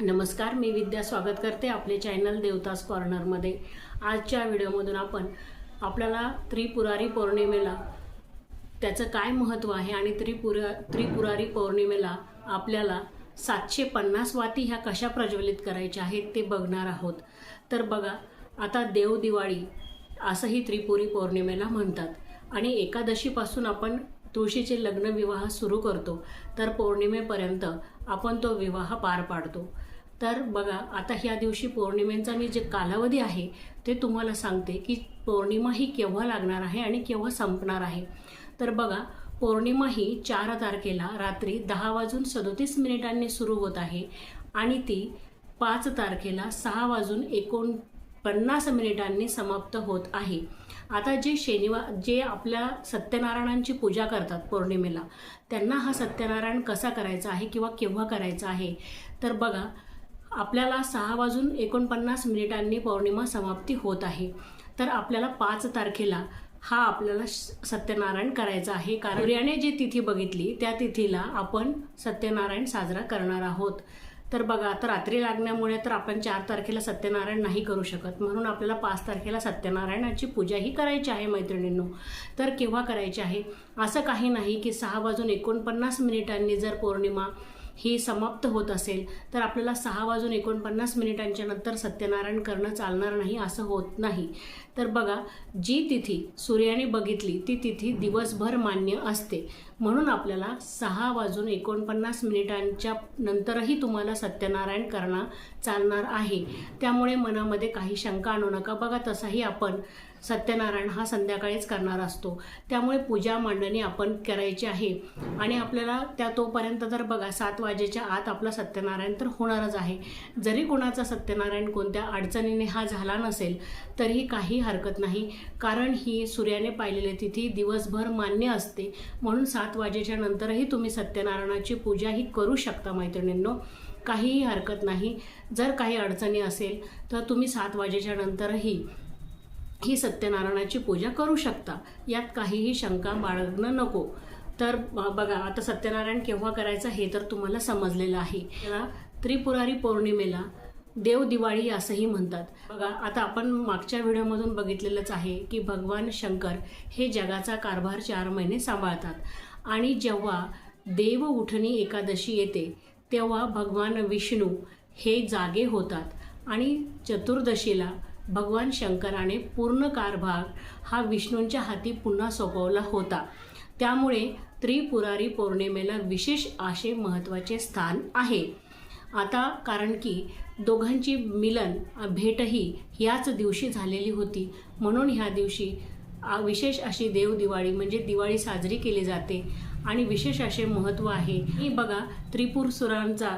नमस्कार मी विद्या स्वागत करते आपले चॅनल देवतास कॉर्नरमध्ये आजच्या व्हिडिओमधून आपण आपल्याला त्रिपुरारी पौर्णिमेला त्याचं काय महत्त्व आहे आणि त्रिपुरा त्रिपुरारी पौर्णिमेला आपल्याला सातशे पन्नास वाती ह्या कशा प्रज्वलित करायच्या आहेत ते बघणार आहोत. तर बघा आता देव दिवाळी असंही त्रिपुरी पौर्णिमेला म्हणतात. आणि एकादशीपासून आपण तुळशीचे लग्न विवाह सुरू करतो. तर पौर्णिमेपर्यंत आपण तो विवाह पार पाडतो. तर बघा आता ह्या दिवशी पौर्णिमेचा मी जे कालावधी आहे ते तुम्हाला सांगते की पौर्णिमा ही केव्हा लागणार आहे आणि केव्हा संपणार आहे. तर बघा पौर्णिमा ही चार तारखेला रात्री दहा वाजून सदोतीस मिनिटांनी सुरू होत आहे आणि ती पाच तारखेला सहा वाजून एकोण पन्नास मिनिटांनी समाप्त होत आहे. आता जे शनिवार जे आपल्या सत्यनारायणांची पूजा करतात पौर्णिमेला त्यांना हा सत्यनारायण कसा करायचा आहे किंवा केव्हा करायचा आहे? तर बघा आपल्याला सहा वाजून एकोणपन्नास मिनिटांनी पौर्णिमा समाप्ती होत आहे. तर आपल्याला पाच तारखेला हा आपल्याला सत्यनारायण करायचा आहे. कारण सूर्याने जी तिथी बघितली त्या तिथीला आपण सत्यनारायण साजरा करणार आहोत. तर बघा आता रात्री लागण्यामुळे तर आपण चार तारखेला सत्यनारायण नाही करू शकत. म्हणून आपल्याला पाच तारखेला सत्यनारायणाची पूजाही करायची आहे मैत्रिणींनो. तर केव्हा करायची आहे? असं काही नाही की सहा वाजून एकोणपन्नास मिनिटांनी जर पौर्णिमा ही समाप्त होत असेल तर आपल्याला सहा वाजून एकोणपन्नास मिनिटांच्या नंतर सत्यनारायण करणं चालणार नाही असं होत नाही. तर बघा जी तिथी सूर्याने बघितली ती तिथी दिवसभर मान्य असते. म्हणून आपल्याला सहा वाजून एकोणपन्नास मिनिटांच्या नंतरही तुम्हाला सत्यनारायण करणं चालणार आहे. त्यामुळे मनामध्ये काही शंका आणू नका. बघा तसाही आपण सत्यनारायण हा संध्याकाळीच करणार असतो. त्यामुळे पूजा मांडणी आपण करायची आहे. आणि आपल्याला त्या तोपर्यंत तर बघा सात वाजेच्या आत आपलं सत्यनारायण तर होणारच आहे. जरी कोणाचा सत्यनारायण कोणत्या अडचणीने हा झाला नसेल तरीही काही हरकत नाही. कारण ही सूर्याने पाहिलेली तिथी दिवसभर मान्य असते. म्हणून सात सात वाजेच्या नंतरही तुम्ही सत्यनारायणाची पूजा ही करू शकता मैत्रिणींनो. काहीही हरकत नाही. जर काही अडचणी असेल तर तुम्ही सात वाजेच्या नंतरही ही सत्यनारायणाची पूजा करू शकता. यात काहीही शंका बाळगणं नको. तर बघा आता सत्यनारायण केव्हा करायचं हे तर तुम्हाला समजलेलं आहे. त्रिपुरारी पौर्णिमेला देव दिवाळी असंही म्हणतात. बघा आता आपण मागच्या व्हिडिओमधून बघितलेलंच आहे की भगवान शंकर हे जगाचा कारभार चार महिने सांभाळतात. आणि जेव्हा देव उठणी एकादशी येते तेव्हा भगवान विष्णू हे जागे होतात आणि चतुर्दशीला भगवान शंकराने पूर्ण कारभार हा विष्णूंच्या हाती पुन्हा सोपवला होता. त्यामुळे त्रिपुरारी पौर्णिमेला विशेष असे महत्त्वाचे स्थान आहे. आता कारण की दोघांची मिलन भेटही याच दिवशी झालेली होती म्हणून ह्या दिवशी विशेष अशी देव दिवाळी म्हणजे दिवाळी साजरी केली जाते. आणि विशेष असे महत्त्व आहे. ही बघा त्रिपुरसुरांचा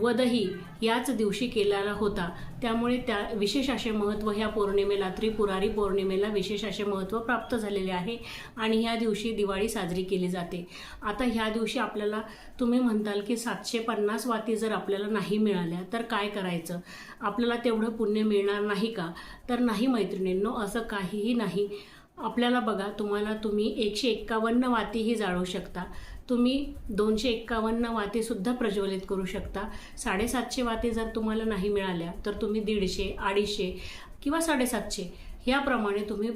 वधही याच दिवशी केलेला होता. त्यामुळे त्या विशेष असे महत्त्व ह्या पौर्णिमेला त्रिपुरारी पौर्णिमेला विशेष असे महत्त्व प्राप्त झालेले आहे आणि ह्या दिवशी दिवाळी साजरी केली जाते. आता ह्या दिवशी आपल्याला तुम्ही म्हणताल की सातशे पन्नास वाती जर आपल्याला नाही मिळाल्या तर काय करायचं? आपल्याला तेवढं पुण्य मिळणार नाही का? तर नाही मैत्रिणींनो असं काहीही नाही. आपल्याला बघा तुम्हाला तुम्ही एकशे एक्कावन्न वातीही जाळू शकता. तुम्ही दोनशे एक्कावन्न वातीसुद्धा प्रज्वलित करू शकता. साडेसातशे वाती जर तुम्हाला नाही मिळाल्या तर तुम्ही दीडशे अडीचशे किंवा साडेसातशे ह्याप्रमाणे तुम्ही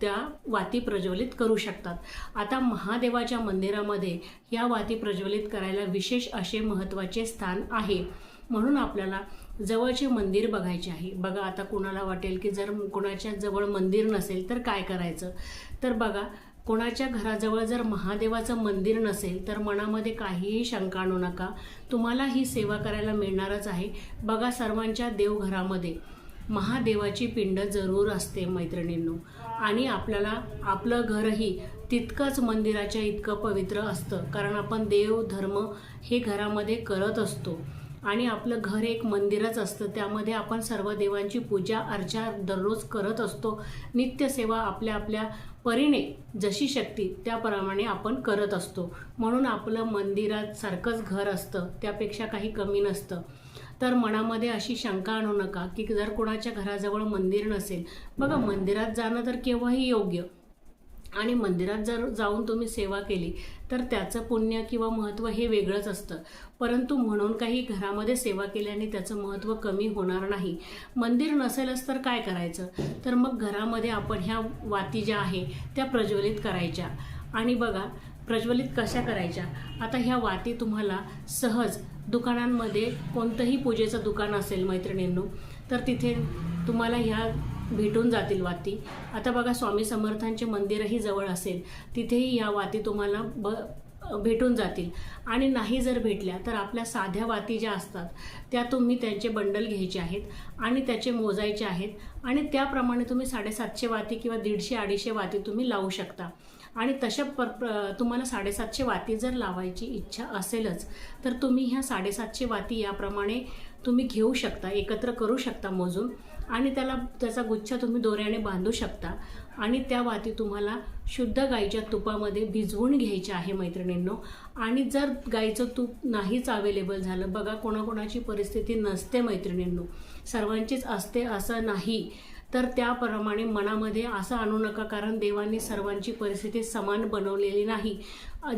त्या वाती प्रज्वलित करू शकतात. आता महादेवाच्या मंदिरामध्ये या वाती प्रज्वलित करायला विशेष असे महत्त्वाचे स्थान आहे. म्हणून आपल्याला जवळचे मंदिर बघायचे आहे. बघा आता कुणाला वाटेल की जर कोणाच्या जवळ मंदिर नसेल तर काय करायचं? तर बघा कोणाच्या घराजवळ जर महादेवाचं मंदिर नसेल तर मनामध्ये काहीही शंका आणू नका. तुम्हाला ही सेवा करायला मिळणारच आहे. बघा सर्वांच्या देवघरामध्ये महादेवाची पिंड जरूर असते मैत्रिणींनो. आणि आपल्याला आपलं घरही तितकंच मंदिराच्या इतकं पवित्र असतं. कारण आपण देव धर्म हे घरामध्ये करत असतो. आणि आपलं घर एक मंदिरच असतं. त्यामध्ये आपण सर्व देवांची पूजा अर्चा दररोज करत असतो. नित्यसेवा आपल्या आपल्या परीने जशी शक्ती त्याप्रमाणे आपण करत असतो. म्हणून आपलं मंदिरात सारखंच घर असतं. त्यापेक्षा काही कमी नसतं. तर मनामध्ये अशी शंका आणू नका की जर कोणाच्या घराजवळ मंदिर नसेल. बघा मंदिरात जाणं तर केव्हाही योग्य. आणि मंदिरात जर जाऊन तुम्ही सेवा केली तर त्याचं पुण्य किंवा महत्त्व हे वेगळंच असतं. परंतु म्हणून काही घरामध्ये सेवा केल्याने त्याचं महत्त्व कमी होणार नाही. मंदिर नसेलच तर काय करायचं? तर मग घरामध्ये आपण ह्या वाती ज्या आहे त्या प्रज्वलित करायच्या. आणि बघा प्रज्वलित कशा करायच्या? आता ह्या वाती तुम्हाला सहज दुकानांमध्ये कोणतंही पूजेचं दुकान असेल मैत्रिणींनो तर तिथे तुम्हाला ह्या भेटून जातील वाती. आता बघा स्वामी समर्थांचे मंदिरही जवळ असेल तिथेही या वाती तुम्हाला ब भेटून जातील. आणि नाही जर भेटल्या तर आपल्या साध्या वाती ज्या असतात त्या तुम्ही त्यांचे बंडल घ्यायचे आहेत आणि त्याचे मोजायचे आहेत. आणि त्याप्रमाणे तुम्ही साडेसातशे वाती किंवा दीडशे अडीचशे वाती तुम्ही लावू शकता. आणि तशा पर प्र- तुम्हाला साडेसातशे वाती जर लावायची इच्छा असेलच तर तुम्ही ह्या साडेसातशे वाती याप्रमाणे तुम्ही घेऊ शकता एकत्र करू शकता मोजून. आणि त्याला त्याचा गुच्छ तुम्ही दोऱ्याने बांधू शकता. आणि त्या वाती तुम्हाला शुद्ध गाईच्या तुपामध्ये भिजवून घ्यायच्या आहे मैत्रिणींनो. आणि जर गाईचं तूप नाहीच अवेलेबल झालं बघा कोणाकोणाची परिस्थिती नसते मैत्रिणींनो. सर्वांचीच असते असं नाही. तर त्याप्रमाणे मनामध्ये असं आणू नका कारण देवांनी सर्वांची परिस्थिती समान बनवलेली नाही.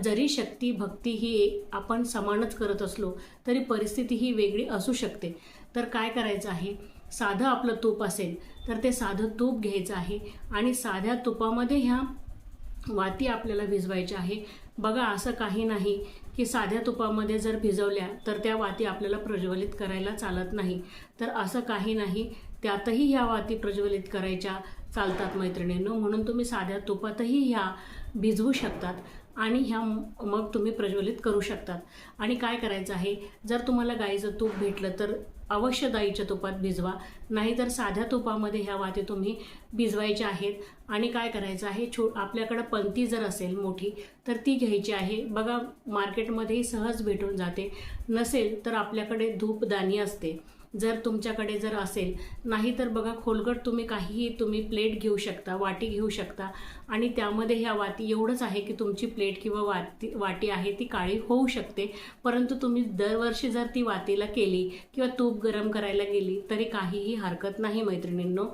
जरी शक्ती भक्ती ही आपण समानच करत असलो तरी परिस्थिती ही वेगळी असू शकते. तर काय करायचं आहे? साधं आपलं तूप असेल तर ते साधं तूप घ्यायचं आहे. आणि साध्या तुपामध्ये ह्या वाती आपल्याला भिजवायच्या आहे. बघा असं काही नाही की साध्या तुपामध्ये जर भिजवल्या तर त्या वाती आपल्याला प्रज्वलित करायला चालत नाही. तर असं काही नाही त्यातही ह्या वाती प्रज्वलित करायच्या चालतात मैत्रिणींनो. म्हणून तुम्ही साध्या तुपातही ह्या भिजवू शकतात आणि ह्या मग तुम्ही प्रज्वलित करू शकतात. आणि काय करायचं आहे? जर तुम्हाला गाईचं तूप भेटलं तर अवश्य गाईच्या तुपात भिजवा. नाहीतर साध्या तुपामध्ये ह्या वाती तुम्ही भिजवायच्या आहेत. आणि काय करायचं आहे? छो आपल्याकडं पंती जर असेल मोठी तर ती घ्यायची आहे. बघा मार्केटमध्येही सहज भेटून जाते. नसेल तर आपल्याकडे धूपदानी असते. जर तुमच्याकडे जर असेल नाही तर बघा खोलगट तुम्ही काहीही तुम्ही प्लेट घेऊ शकता वाटी घेऊ शकता. आणि त्यामध्ये ह्या वाती एवढंच आहे की तुमची प्लेट किंवा वाटी वाटी आहे ती काळी होऊ शकते. परंतु तुम्ही दरवर्षी जर ती वातीला केली किंवा तूप गरम करायला गेली तरी काहीही हरकत नाही मैत्रिणींनो.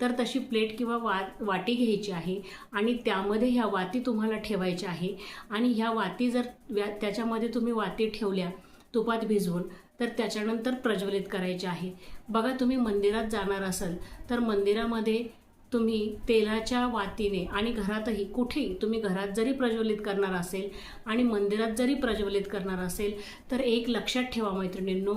तर तशी प्लेट किंवा वा वाटी घ्यायची आहे आणि त्यामध्ये ह्या वाती तुम्हाला ठेवायच्या आहे. आणि ह्या वाती जर व्या त्याच्यामध्ये तुम्ही वाती ठेवल्या तुपात भिजवून तर त्याच्यानंतर प्रज्वलित करायचे आहे. बघा तुम्ही मंदिरात जाणार असाल तर मंदिरामध्ये तुम्ही तेलाच्या वातीने आणि घरातही कुठेही तुम्ही घरात जरी प्रज्वलित करणार असेल आणि मंदिरात जरी प्रज्वलित करणार असेल तर एक लक्षात ठेवा मैत्रिणींनो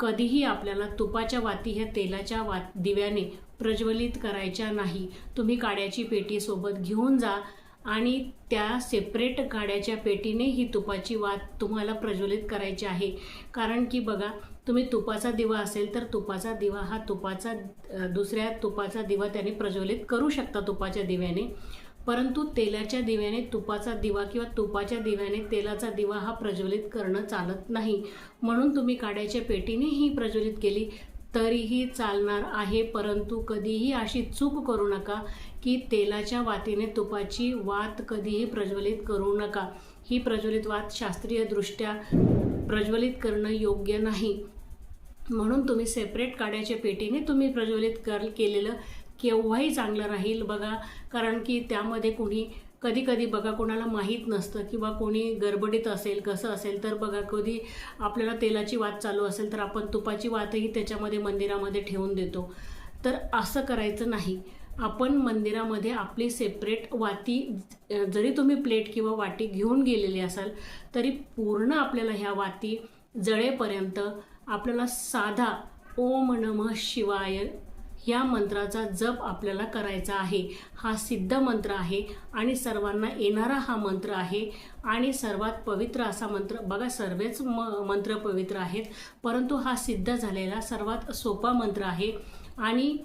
कधीही आपल्याला तुपाच्या वाती ह्या तेलाच्या वा दिव्याने प्रज्वलित करायच्या नाही. तुम्ही काड्याची पेटी सोबत घेऊन जा आणि त्या सेपरेट गाड्याच्या पेटीने ही तुपाची वात तुम्हाला प्रज्वलित करायची आहे. कारण की बघा तुम्ही तुपाचा दिवा असेल तर तुपाचा दिवा हा तुपाचा दुसऱ्या तुपाचा दिवा त्याने प्रज्वलित करू शकता तुपाच्या दिव्याने. परंतु तेलाच्या दिव्याने तुपाचा दिवा किंवा तुपाच्या दिव्याने तेलाचा दिवा हा प्रज्वलित करणं चालत नाही. म्हणून तुम्ही काड्याच्या पेटीने ही प्रज्वलित केली तरीही चालणार आहे. परंतु कधीही अशी चूक करू नका. की तेलाच्या वातीने तुपाची वात कधीही प्रज्वलित करू नका. ही प्रज्वलित वात शास्त्रीयदृष्ट्या प्रज्वलित करणं योग्य नाही. म्हणून तुम्ही सेपरेट काड्याच्या पेटीने तुम्ही प्रज्वलित कर केलेलं केव्हाही चांगलं राहील बघा. कारण की त्यामध्ये कुणी कधी कधी बघा कोणाला माहीत नसतं किंवा कोणी गडबडीत असेल कसं असेल तर बघा कधी आपल्याला तेलाची वात चालू असेल तर आपण तुपाची वातही त्याच्यामध्ये मंदिरामध्ये ठेवून देतो. तर असं करायचं नाही. आपण मंदिरामध्ये आपली सेपरेट वाती जरी तुम्ही प्लेट किंवा वाटी घेऊन गेलेली असाल तरी पूर्ण आपल्याला ह्या वाती जळेपर्यंत आपल्याला साधा ओम नमः शिवाय या मंत्राचा जप आपल्याला करायचा आहे. हा सिद्ध मंत्र आहे आणि सर्वांना येणारा हा मंत्र आहे आणि सर्वात पवित्र असा मंत्र बघा सर्वच म मंत्र पवित्र आहेत परंतु हा सिद्ध झालेला सर्वात सोपा मंत्र आहे आणि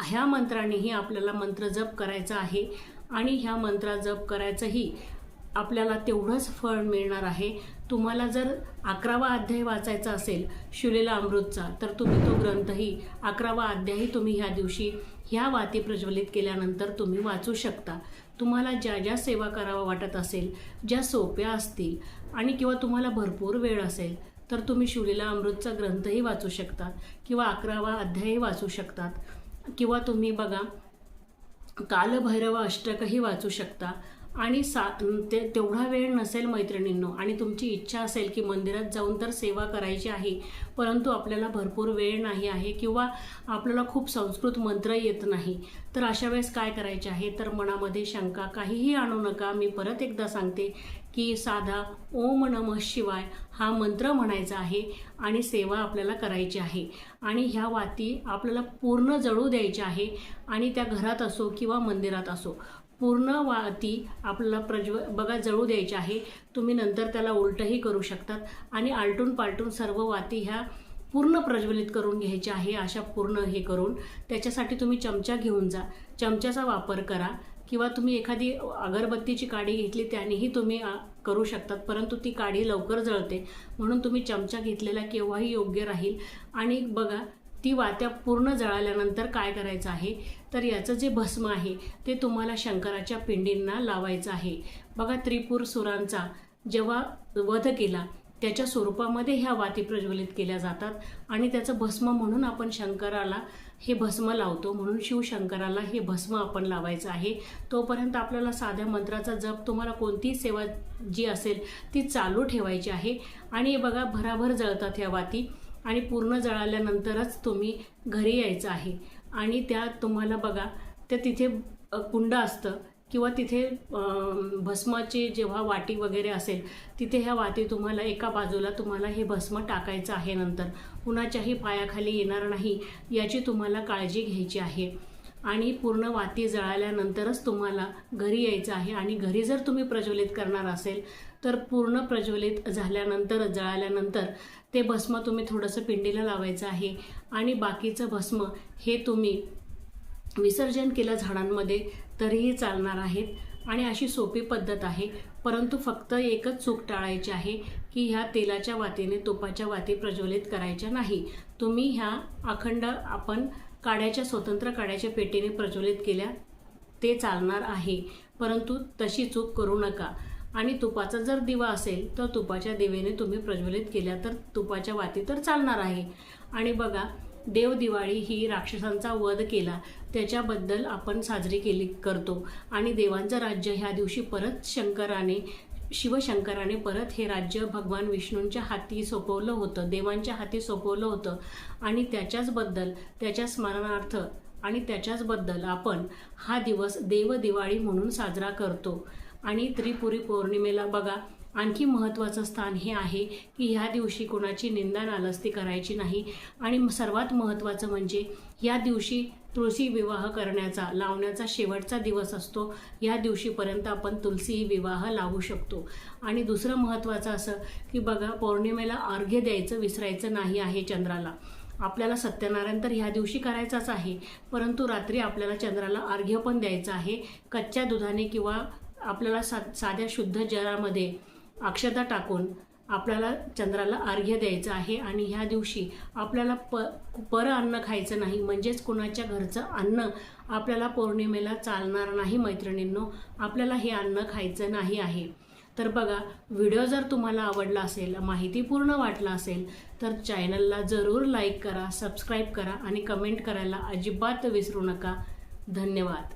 ह्या मंत्रानेही आपल्याला मंत्र जप करायचा आहे आणि ह्या मंत्रा जप करायचंही आपल्याला तेवढंच फळ मिळणार आहे. तुम्हाला जर अकरावा अध्याय वाचायचा असेल शुलेला अमृतचा तर तुम्ही तो ग्रंथही अकरावा अध्यायही तुम्ही ह्या दिवशी ह्या वाती प्रज्वलित केल्यानंतर तुम्ही वाचू शकता. तुम्हाला ज्या ज्या सेवा करावं वाटत असेल ज्या सोप्या असतील आणि किंवा तुम्हाला भरपूर वेळ असेल तर तुम्ही शुलेला अमृतचा ग्रंथही वाचू शकतात किंवा अकरावा अध्यायही वाचू शकतात. किंवा तुम्ही बघा कालभैरव अष्टकही वाचू शकता. आणि सा ते तेवढा वेळ नसेल मैत्रिणींनो आणि तुमची इच्छा असेल की मंदिरात जाऊन तर सेवा करायची आहे परंतु आपल्याला भरपूर वेळ नाही आहे किंवा आपल्याला खूप संस्कृत मंत्र येत नाही तर अशा वेळेस काय करायचे आहे? तर मनामध्ये शंका काहीही आणू नका मी परत एकदा सांगते. की साधा ओम नमः शिवाय हा मंत्र म्हणायचा आहे आणि सेवा आपल्याला करायची आहे. आणि ह्या वाती आपल्याला पूर्ण जळू द्यायच्या आहे आणि त्या घरात असो किंवा मंदिरात असो. पूर्ण वाती आपल्याला प्रज्व बघा जळू द्यायची आहे. तुम्ही नंतर त्याला उलटही करू शकतात. आणि आलटून पालटून सर्व वाती ह्या पूर्ण प्रज्वलित करून घ्यायच्या आहे अशा पूर्ण हे करून. त्याच्यासाठी तुम्ही चमचा घेऊन जा. चमच्याचा वापर करा. किंवा तुम्ही एखादी अगरबत्तीची काडी घेतली त्यानेही तुम्ही करू शकतात. परंतु ती काडी लवकर जळते. म्हणून तुम्ही चमचा घेतलेला केव्हाही योग्य राहील. आणि बघा ती वात्या पूर्ण जळाल्यानंतर काय करायचं आहे? तर याचं जे भस्म आहे ते तुम्हाला शंकराच्या पिंडींना लावायचं आहे. बघा त्रिपूर सुरांचा जेव्हा वध केला त्याच्या स्वरूपामध्ये ह्या वाती प्रज्वलित केल्या जातात. आणि त्याचं भस्म म्हणून आपण शंकराला हे भस्म लावतो म्हणून शिवशंकराला हे भस्म आपण लावायचं आहे. तोपर्यंत आपल्याला साध्या मंत्राचा जप तुम्हाला कोणतीही सेवा जी असेल ती चालू ठेवायची आहे. आणि बघा भराभर जळतात ह्या वाती आणि पूर्ण जळाल्यानंतरच तुम्ही घरी यायचं आहे. आणि त्या तुम्हाला बघा त्या तिथे कुंड असतं. किंवा तिथे भस्माची जेव्हा वाटी वगैरे असेल तिथे ह्या वाती तुम्हाला एका बाजूला तुम्हाला हे भस्म टाकायचं आहे नंतर. कुणाच्याही पायाखाली येणार नाही याची तुम्हाला काळजी घ्यायची आहे. आणि पूर्ण वाती जळाल्यानंतरच तुम्हाला घरी यायचं आहे. आणि घरी जर तुम्ही प्रज्वलित करणार असेल तर पूर्ण प्रज्वलित झाल्यानंतर जळाल्यानंतर ते भस्म तुम्ही थोडंसं पिंडीला लावायचं आहे. आणि बाकीचं भस्म हे तुम्ही विसर्जन केलं झाडांमध्ये तरीही चालणार आहेत. आणि अशी सोपी पद्धत आहे. परंतु फक्त एकच चूक टाळायची आहे की ह्या तेलाच्या वातीने तुपाच्या वाती प्रज्वलित करायच्या नाही. तुम्ही ह्या अखंड आपण काड्याच्या स्वतंत्र काड्याच्या पेटीने प्रज्वलित केल्या ते चालणार आहे. परंतु तशी चूक करू नका. आणि तुपाचा जर दिवा असेल तर तुपाच्या दिवेने तुम्ही प्रज्वलित केल्या तर तुपाच्या वाती तर चालणार आहे. आणि बघा देव दिवाळी ही राक्षसांचा वध केला. त्याच्याबद्दल आपण साजरी केली करतो. आणि देवांचं राज्य ह्या दिवशी परत शंकराने शिवशंकराने परत हे राज्य भगवान विष्णूंच्या हाती सोपवलं होतं. देवांच्या हाती सोपवलं होतं. आणि त्याच्याचबद्दल त्याच्या स्मरणार्थ आणि त्याच्याचबद्दल आपण हा दिवस देव दिवाळी म्हणून साजरा करतो. आणि त्रिपुरी पौर्णिमेला बघा आणखी महत्त्वाचं स्थान हे आहे की ह्या दिवशी कोणाची निंदा नालस्ती करायची नाही. आणि सर्वात महत्त्वाचं म्हणजे या दिवशी तुळशी विवाह करण्याचा लावण्याचा शेवटचा दिवस असतो. या दिवशीपर्यंत आपण तुलसी विवाह लावू शकतो. आणि दुसरं महत्त्वाचं असं की बघा पौर्णिमेला अर्घ्य द्यायचं विसरायचं नाही आहे चंद्राला. आपल्याला सत्यनारायण तर ह्या दिवशी करायचाच आहे. परंतु रात्री आपल्याला चंद्राला अर्घ्य पण द्यायचं आहे. कच्च्या दुधाने किंवा आपल्याला सा साध्या शुद्ध जलामध्ये अक्षता टाकून आपल्याला चंद्राला अर्घ्य द्यायचं आहे आणि ह्या दिवशी आपल्याला प पर अन्न खायचं नाही म्हणजेच कुणाच्या घरचं अन्न आपल्याला पौर्णिमेला चालणार नाही मैत्रिणींनो. आपल्याला हे अन्न खायचं नाही आहे. तर बघा व्हिडिओ जर तुम्हाला आवडला असेल माहितीपूर्ण वाटला असेल तर चॅनलला जरूर लाईक करा सबस्क्राईब करा आणि कमेंट करायला अजिबात विसरू नका. धन्यवाद.